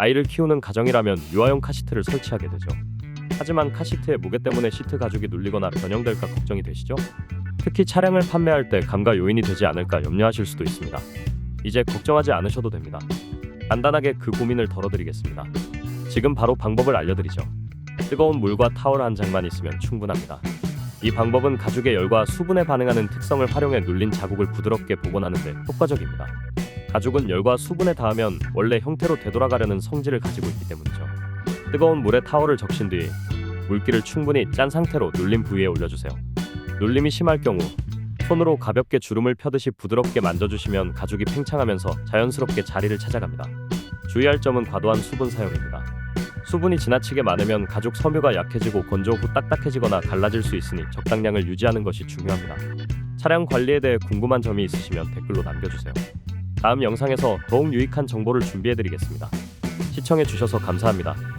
아이를 키우는 가정이라면 유아용 카시트를 설치하게 되죠. 하지만 카시트의 무게 때문에 시트 가죽이 눌리거나 변형될까 걱정이 되시죠? 특히 차량을 판매할 때 감가 요인이 되지 않을까 염려하실 수도 있습니다. 이제 걱정하지 않으셔도 됩니다. 간단하게 그 고민을 덜어드리겠습니다. 지금 바로 방법을 알려드리죠. 뜨거운 물과 타월 한 장만 있으면 충분합니다. 이 방법은 가죽의 열과 수분에 반응하는 특성을 활용해 눌린 자국을 부드럽게 복원하는 데 효과적입니다. 가죽은 열과 수분에 닿으면 원래 형태로 되돌아가려는 성질을 가지고 있기 때문이죠. 뜨거운 물에 타월을 적신 뒤 물기를 충분히 짠 상태로 눌린 부위에 올려주세요. 눌림이 심할 경우 손으로 가볍게 주름을 펴듯이 부드럽게 만져주시면 가죽이 팽창하면서 자연스럽게 자리를 찾아갑니다. 주의할 점은 과도한 수분 사용입니다. 수분이 지나치게 많으면 가죽 섬유가 약해지고 건조 후 딱딱해지거나 갈라질 수 있으니 적당량을 유지하는 것이 중요합니다. 차량 관리에 대해 궁금한 점이 있으시면 댓글로 남겨주세요. 다음 영상에서 더욱 유익한 정보를 준비해드리겠습니다. 시청해주셔서 감사합니다.